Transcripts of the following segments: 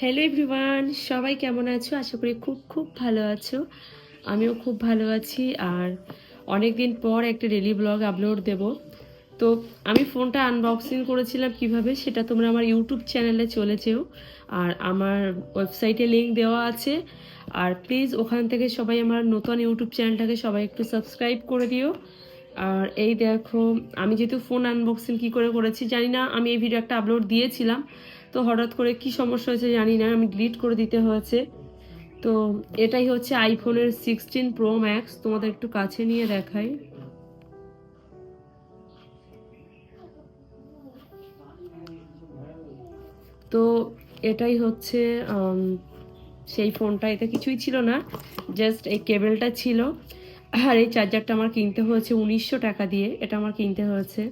Hello everyone সবাই কেমন আছো? আশা করি খুব খুব ভালো আছো। আমিও খুব ভালো আছি। আর অনেক দিন পর একটা ডেলি ব্লগ আপলোড দেব। তো আমি ফোনটা আনবক্সিং করেছিলাম কীভাবে, সেটা তোমরা আমার ইউটিউব চ্যানেলে চলে যেও। আর আমার ওয়েবসাইটে লিঙ্ক দেওয়া আছে। আর প্লিজ ওখান থেকে সবাই আমার নতুন ইউটিউব চ্যানেলটাকে সবাই একটু সাবস্ক্রাইব করে দিও। আর এই দেখো, আমি যেহেতু ফোন আনবক্সিং কী করে করেছি জানি না, আমি এই ভিডিও একটা আপলোড দিয়েছিলাম। তো হঠাৎ করে কি সমস্যা হয়েছে জানি না, আমি ডিলিট করে দিতে হয়েছে। তো এটাই হচ্ছে আইফোনের সিক্সটিন প্রো ম্যাক্স তোমাদের একটু কাছে নিয়ে দেখাই। তো এটাই হচ্ছে সেই ফোনটা, এতে কিছুই ছিল না জাস্ট এই কেবেলটা ছিল। আর এই চার্জারটা আমার কিনতে হয়েছে উনিশশো টাকা দিয়ে, এটা আমার কিনতে হয়েছে।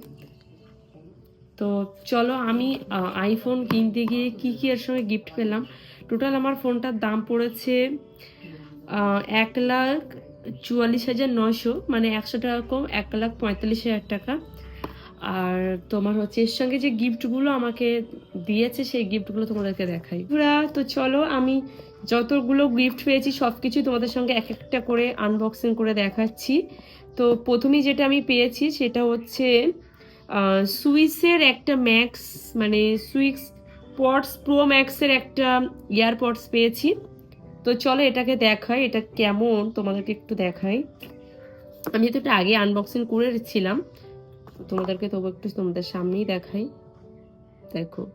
তো চলো আমি আইফোন কিনতে গিয়ে কি কি এর সঙ্গে গিফট পেলাম। টোটাল আমার ফোনটার দাম পড়েছে এক লাখ চুয়াল্লিশ হাজার নয়শো মানে একশো টাকা কম, এক লাখ পঁয়তাল্লিশ হাজার টাকা। আর তোমার হচ্ছে এর সঙ্গে যে গিফটগুলো আমাকে দিয়েছে, সেই গিফটগুলো তোমাদেরকে দেখাই। পুরা তো চলো আমি যতগুলো গিফট পেয়েছি সব কিছুই তোমাদের সঙ্গে এক একটা করে আনবক্সিং করে দেখাচ্ছি। তো প্রথমেই যেটা আমি পেয়েছি, সেটা হচ্ছে সুইসের একটা ম্যাক্স মানে সুইক্স পডস, প্রো ম্যাক্সের একটা ইয়ারপডস পেয়েছি। তো চলো এটাকে দেখাই, এটা কেমন? তোমাদেরকে একটু দেখাই। আমি তো এটা আগে আনবক্সিং করেছিলাম। তোমাদেরকে তবু একটু তোমাদের সামনেই দেখাই। দেখো।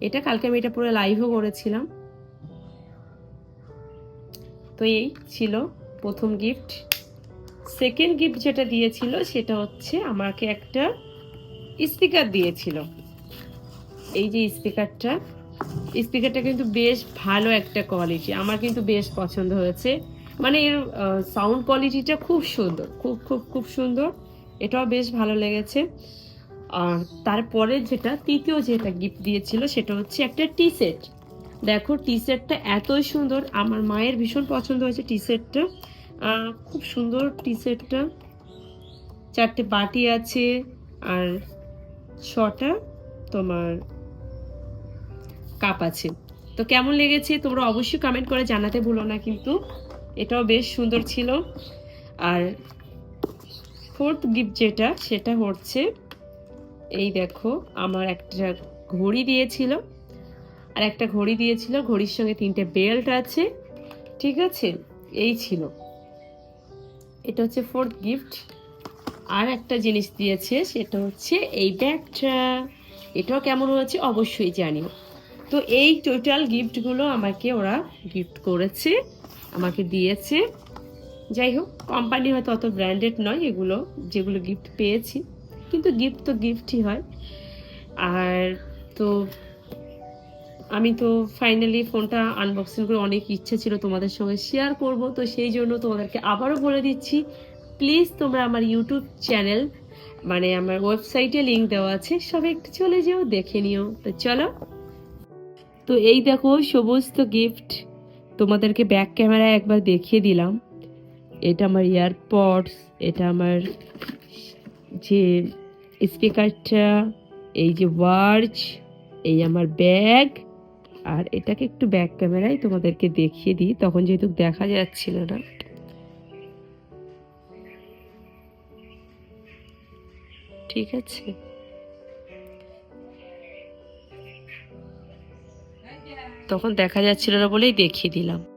এটা কালকে আমি এটা পুরো লাইভও করেছিলাম। তো এই ছিল প্রথম গিফট সেকেন্ড গিফট যেটা দিয়েছিল, সেটা হচ্ছে আমাকে একটা স্পিকার দিয়েছিল। এই যে স্পিকারটা স্পিকারটা কিন্তু বেশ ভালো একটা কোয়ালিটি আমার কিন্তু বেশ পছন্দ হয়েছে। মানে এর সাউন্ড কোয়ালিটিটা খুব সুন্দর, খুব খুব খুব সুন্দর, এটাও বেশ ভালো লেগেছে। আর তারপরে যেটা, তৃতীয় যেটা গিফট দিয়েছিল, সেটা হচ্ছে একটা টি সেট দেখো টি সেটটা এতই সুন্দর, আমার মায়ের ভীষণ পছন্দ হয়েছে টি সেটটা খুব সুন্দর টি শার্টটা চারটে বাটি আছে আর ছটা তোমার কাপ আছে। তো কেমন লেগেছে তোমরা অবশ্যই কমেন্ট করে জানাতে ভুলো না কিন্তু এটাও বেশ সুন্দর ছিল। আর ফোর্থ গিফট যেটা সেটা হচ্ছে এই দেখো আমার একটা ঘড়ি দিয়েছিল। আর একটা ঘড়ি দিয়েছিল, ঘড়ির সঙ্গে তিনটে বেল্ট আছে, ঠিক আছে? এই ছিল। এটা হচ্ছে ফোর্থ গিফট আর একটা জিনিস দিয়েছে, সেটা হচ্ছে এই ব্যাগটা। এটাও কেমন হয়েছে? অবশ্যই জানিও। তো এই টোটাল গিফটগুলো আমাকে ওরা গিফট করেছে, আমাকে দিয়েছে। যাই হোক কোম্পানি হয়তো অত ব্র্যান্ডেড নয়, এগুলো, যেগুলো গিফট পেয়েছি। কিন্তু গিফট তো গিফটই হয়। আর তো আমি তো ফাইনালি ফোনটা আনবক্সিং করে অনেক ইচ্ছে ছিল তোমাদের সঙ্গে শেয়ার করব, তো সেই জন্য তোমাদেরকে আবারও বলে দিচ্ছি প্লিজ তোমরা আমার ইউটিউব চ্যানেল মানে আমার ওয়েবসাইটে লিঙ্ক দেওয়া আছে সবাই একটু চলে যেও, দেখে নিও। তো চলো। তো এই দেখো, সমস্ত গিফট তোমাদেরকে ব্যাক ক্যামেরায় একবার দেখিয়ে দিলাম। এটা আমার ইয়ারপডস এটা আমার যে স্পিকারটা এই যে ওয়ার্চ এই আমার ব্যাগ আর এটাকে একটু ব্যাক ক্যামেরায় তোমাদেরকে দেখিয়ে দিই, তখন যেহেতু দেখা যাচ্ছিল না। ঠিক আছে। তখন দেখা যাচ্ছিল না বলেই দেখিয়ে দিলাম।